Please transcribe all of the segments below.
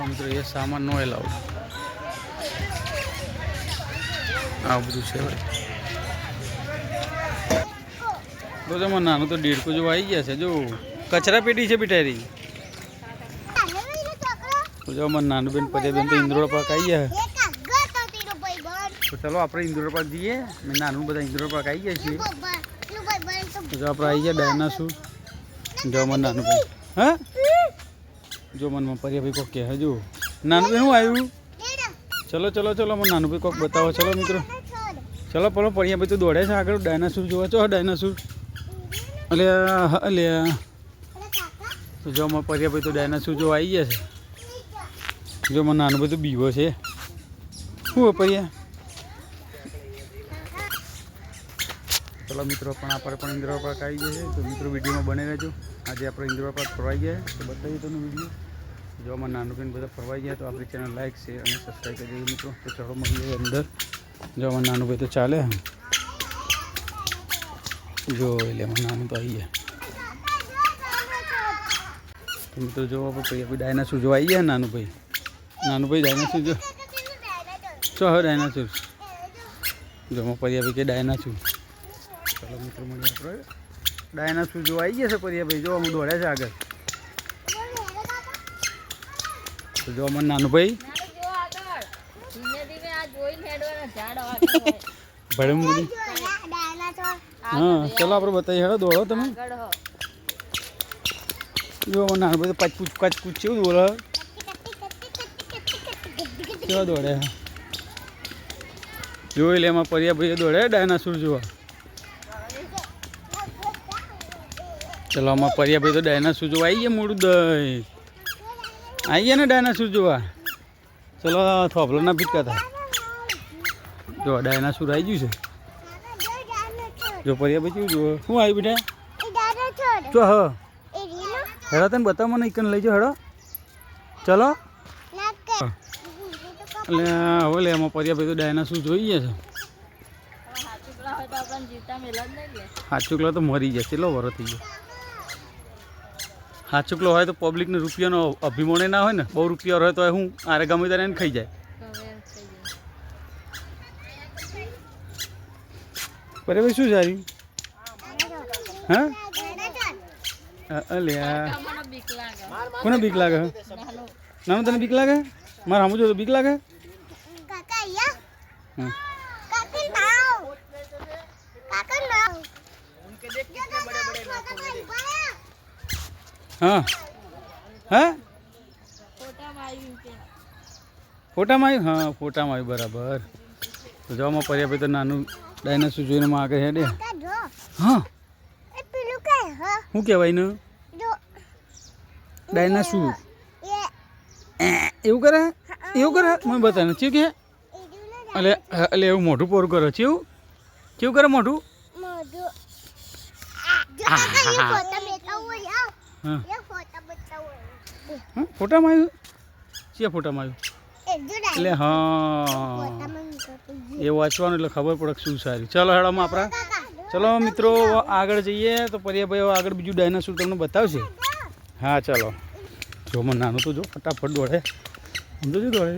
જો મિત્રો, એ સામાન નો એલાઉડ આ બધું છે ભાઈ. તો જમા નાનું તો દેડકો જો આવી ગયા છે, જો. કચરા પેટી છે બિટારી જો અમારે નાનું બેન પર્યા બેન તો ઇન્દ્રોડ પાક આવી ગયા તો ચાલો આપણે ઇન્દ્રોડ પાક જઈએ. મેં નાનું બધા ઇન્દ્રોડ પાક આવી ગયા છીએ. આપણે આવી ગયા ડાયનાસુર. જો અમારે નાનું બેન હા? જો મનમાં પરિયાભાઈ કોક કહે, હજુ. નાનું શું આવ્યું? ચલો ચલો ચલો, મને નાનું ભાઈ કોક બતાવો. ચલો, મિત્રો. ચલો, પેલો પરિયાભાઈ તો દોડે છે આગળ. ડાયનાસુર જોવા. છો ડાયનાસુર. એટલે અલ્યા તો જો, અમારે પર્યા ભાઈ તો ડાયનાસુર જોવા આવી ગયા છે. જો મને નાનું ભાઈ તો બીવો છે. શું પર્યા? ચલો, મિત્રો, પણ આપણે પણ ઇન્દિરા પાર્ક આવી ગયા છે. તો મિત્રો, વિડીયોમાં બને રહેજો. આજે આપણે ઇન્દિરા પાર્ક ફરવાઈ ગયા તો બતાવીએ તમને વીડિયો. જો અમારા નાનું બેન બધા ફરવાઈ ગયા, તો આપણી ચેનલ લાઈક શેર અને સબસ્ક્રાઈબ કરી દેજો મિત્રો. તો ચડો મળીએ અંદર. જો નાનું ભાઈ તો ચાલે. જો એટલે અમારું નાનું તો આવી ગયા. તો મિત્રો જો આપણે ડાયનાસોર જોવા આવી ગયા નાનું ભાઈ. નાનું ભાઈ ડાયનાસોર જો. ચો હવે ડાયનાસોર જો પરિયાભાઈ પર્યા ભાઈ કે ડાયનાસોર ચાલો મિત્રો મળીએ આપણે. ડાયનાસોર જોવા આવી ગયા છે પર્યા ભાઈ જો અમે દોડ્યા છે આગળ. તો જો અમારું નાનુભાઈ. હા, ચલો આપણે બતાવીએ, હેડો, દોડો તમે. જો નાનું તો પાચ પૂછ કેવું દોડે કેવા દોડે. જોઈ લે એમાં પર્યા ભાઈ દોડે, ડાયનાસોર જોવા. ચલો, આમાં પર્યા ભાઈ તો ડાયનાસોર જોવા આવી ગયા મોડું દઈ આવી ગયા ને ડાયનાસોર જોવા. ચલો થોભલાના ફીટકા થાય. જો ડાયનાસોર આવી ગયું છે. જો પર્યા ભાઈ જુઓ. શું આવ્યું બેટા? જો હ. હેડો તને બતાવ મને એકન લઈ જાઓ હેડો. ચલો. એટલે હવે લે એમાં પર્યા ભાઈ તો ડાયનાસોર જોઈ ગયા છે. હાચુકલો તો મરી જાય કેટલો વરો થઈ ગયો. હાચુકલો હોય તો પબ્લિકને રૂપિયાનો અભિમાને ના હોય ને બહુ રૂપિયા હોય તો હું આરે ગમે ત્યારે એને ખાઈ જાય પરે ભાઈ શું સારી હા અલ્યા કોને બીક લાગે નાનું તને બીક લાગે મારે સામું જો તો બીક લાગે હમ. હા હા ફોટામાં આવ્યું હા ફોટામાં આવ્યું બરાબર તો જવામાં પર્યા ભાઈ તો નાનું ડાયનાસોર જોઈને માં આગળ હેડે હા શું કહેવાય ને ડાયનાસોર એવું કરે એવું કરે મને બતાવે ચેવું કે એટલે એટલે એવું મોઢું પોરું કરે ચેવું કેવું કરે મોઢું હા. હા ફોટામાં આવ્યું? ક્યાં ફોટામાં આવ્યું? એટલે હા. એ વાંચવાનું એટલે ખબર પડે કે શું સારી. ચલો હેડોમાં આપણા. ચલો મિત્રો આગળ જઈએ તો પર્યાભાઈ આગળ બીજું ડાયનાસોર તમને બતાવશે. હા ચલો. જો મને નાનું તો જો ફટાફટ દોડે. સમજો છો દોડે?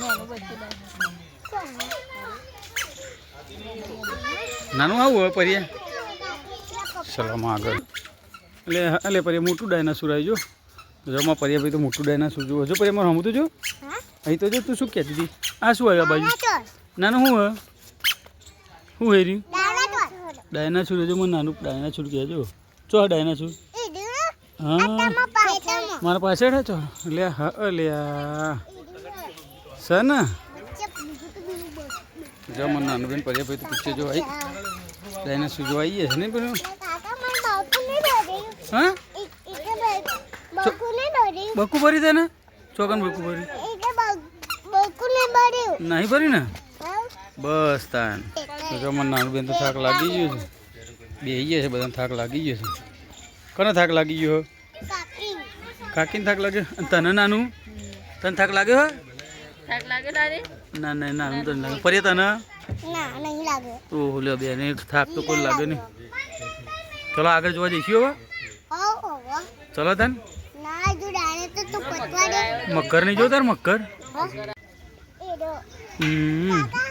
નાનું આવું હવે પર્યા સલામ આગળ. એટલે એટલે પર્યા મોટું ડાયનાસોર આવી જો જમાં પર્યા ભાઈ તો મોટું ડાયનાસોર જુઓ. જો પર્યા મારે હમું તો જો અહીં તો જો તું શું કહેતી હતી? આ શું આવ્યા આ બાજુ નાનું શું હવે? શું હેર્યું ડાયનાસોર જો મને નાનું ડાયનાસોર કહેજો ચો આ ડાયનાસોર હા. મારા પાછળ છો લે હા લે સર ને? જો મને નાનું બેન પર્યા ભાઈ તો પૂછે જો આવી ડાયનાસોર જો આવી છે ને પેલું? હા? બકુ ભરી દે ને? ચોકન બકુ ભરી. નહીં ભરી ને? બસ તાન. મને નાનું બેન તો થાક લાગી ગયું છે. બે ગયા છે બધાને થાક લાગી ગયો છે. કોને થાક લાગી ગયો કાકીને થાક લાગ્યો? તને નાનું? તને થાક લાગ્યો હો? ના ના નાનું તને લાગે ફરી તને? ઓહો લે બેન થાક તો કોઈ લાગે નહીં. ચલો આગળ જોવા જઈશું હવે? ચલો તન. ના જો મકર નહીં જોતા ને મકર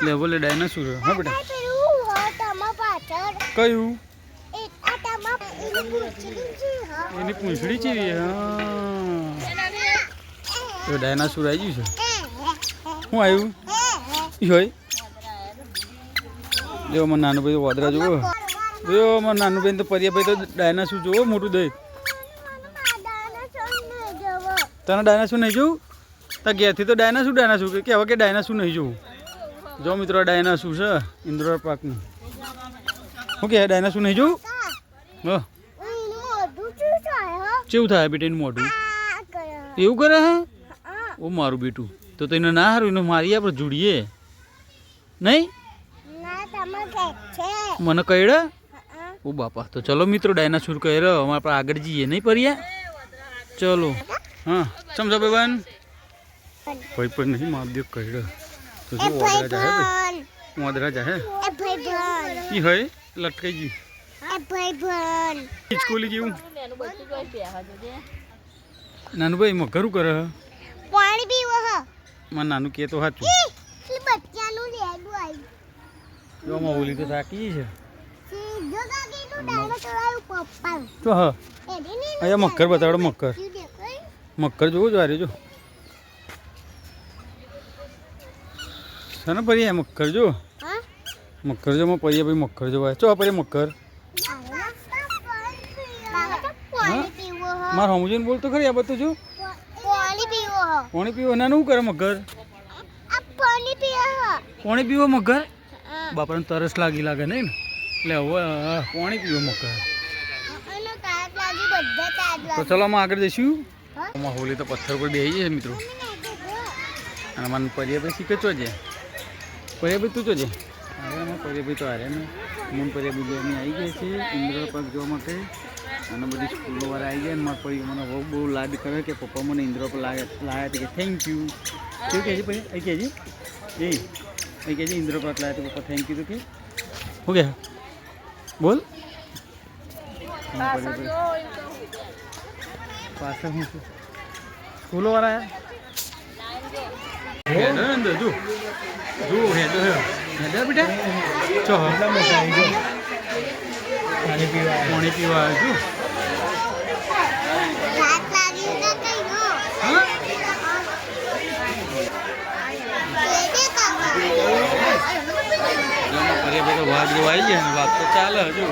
લે બોલે ડાયનાસોર હા બેટા. કયું? એની પૂછડી છે હા. પૂંછડી ચીવી હા તો ડાયનાસોર આવી ગયું છે. શું આવ્યું? હોય? જો મને નાનું ભાઈ વાદરા જુઓ. જો મારા નાનું બેન તો પરિયા ભાઈ તો ડાયનાસુર જોવો મોટું દઈ. તને ડાયનાસુર નહીં જોવું? તાર ઘેરથી તો ડાયનાસુર ડાયનાસુર કે કહેવા કે ડાયનાસુર નહીં જોવું. જો મિત્રો ડાયનાસુર છે ઇન્દ્રોર પાર્કનું શું કે ડાયનાસુર નહીં જોવું? હો. કેવું થાય બેટા એનું મોઢું? એવું કરે હે? ઓ મારું બેટું તો તો એને ના હારું એને મારી આપણે જોડીએ. નહીં? મને કહેડે? ઓ બાપા તો ચલો મિત્રો ડાયનાસોર કહે રહ્યો અમારે આપણે આગળ જઈએ નહીં પરિયા ચલો. હા સમજો ભાઈ ભાઈ પણ નહીં માર દે કહેડે. તો જો ઓદરા જાય ભાઈ ઓદરા જાહે? ઈ હોય? લટકાઈ ગયું. ખીચકોલી જેવું નાનું ભાઈ એમાં ઘરું કરે? પાણી પીવો નાનું કે તો સાચું ઈ બચ્ચાનું લેડું આવી જો આમાં ઓલી તો થાકી છે. તો હા. અહીંયા બતાડો મકર ઈ દેખાય મકર જોવો જો આરે જો. છે ને પરી મકર જો. મક્કર મકર જો માં પરી ભાઈ મકર જોવાય ચો પીવો હ? માર સમજણ બોલતો ખરી આ બધું જો? પાણી પીવો. ના શું કરે મગર? પાણી પીવો મગર. બાપાને તરસ લાગી લાગે નહીં ને. એટલે હવે પાણી પીવો તાજ તો ચલો અમે આગળ જઈશું? આમાં હોલી તો પથ્થર પર બેસી છે મિત્રો. અને મને પર્યાભાઈ શીખે ચો છે. પર્યાભાઈ તું ચો છે? અરે અમે પર્યાભાઈ તો હારે ને મન પર્યાભાઈ બે અમે આવી ગયા છીએ ઇન્દ્ર પાર્ક જોવા માટે. અને બધી સ્કૂલો વાળા આવી ગયા ને મારા પછી મને બહુ બહુ લાડ કરે કે પપ્પા મને ઇન્દ્ર પર લાવ્યા લાવ્યા કે થેન્ક યુ કેવું કહે છે પછી કહેજે એ અહીં કહેજે ઇન્દ્ર પાર્ક લાવ્યા તો પપ્પા થેન્ક યુ તો કે શું કે બોલ. પાછળ શું છે. સ્કૂલો વાળા હેડો ને અંદર જો. જો હેડો હે. બેટા? ચો પાણી પીવા પાણી પીવા આવ્યો તાજ લાગી ના કઈ નો હા કેજે કાકા જો કરીએ ભાઈ તો વાઘ જો આવી ગયા ને વાઘ તો ચાલે હજુ.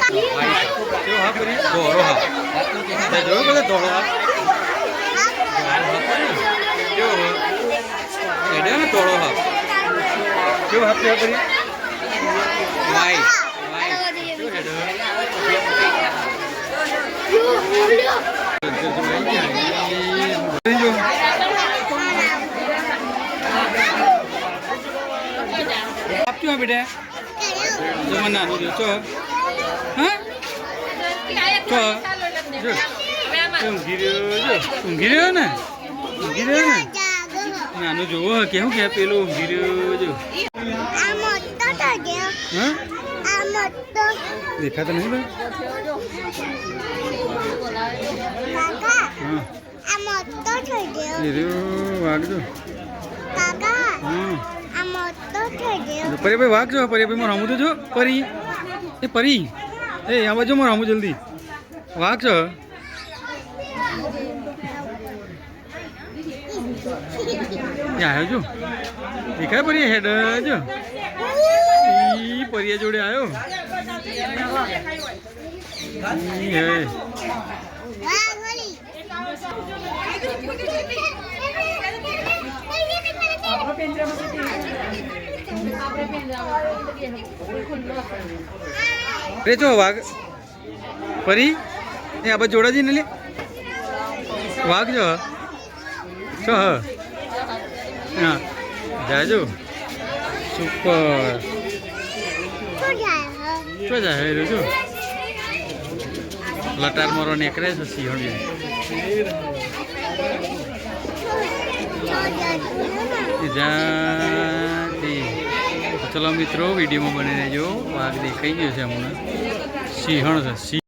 હા દોડો હા જોયો બધા દોડો હા કેવો હા કેવો હાથ કેવો કરી વાઈ વાઈ કેવો હેડે જો આપજો બેટા નાનું જો ચો હા? ચો ઊંઘી રહ્યો જો ઊંઘી રહ્યો ને? ઊંઘી રહ્યો ને? નાનું જોવો કેવું કે પેલું ઊંઘી રહ્યો જો. હા? દેખાતો નહીં ભાઈ? હા. વાગજો કાકા હા આ મોટો થઈ ગયો પરી ભાઈ વાગજો પરી ભાઈ મારું હમું તો જો પરી. એ પરી. એ આ બાજુ મારું હમું જલ્દી. વાઘ છો આવ્યો જો. દેખાય પરી હેડ જો. ઈ પરિયા જોડે આવ્યો હે. વાહ વળી રે જો વાઘ. પરી એ આ જોડાજી જોડા જઈને લે. વાઘ જો. છો હ. જાજો સુપર. શું જાય હ શું જાય હેરો જો. લટાર મારો નેકરે છે સિંહણ શું જાતિ ચલો મિત્રો, વિડીયોમાં બની રહેજો. વાઘ દેખાઈ ગયો છે હમણાં. સિંહણ છે, સિંહ.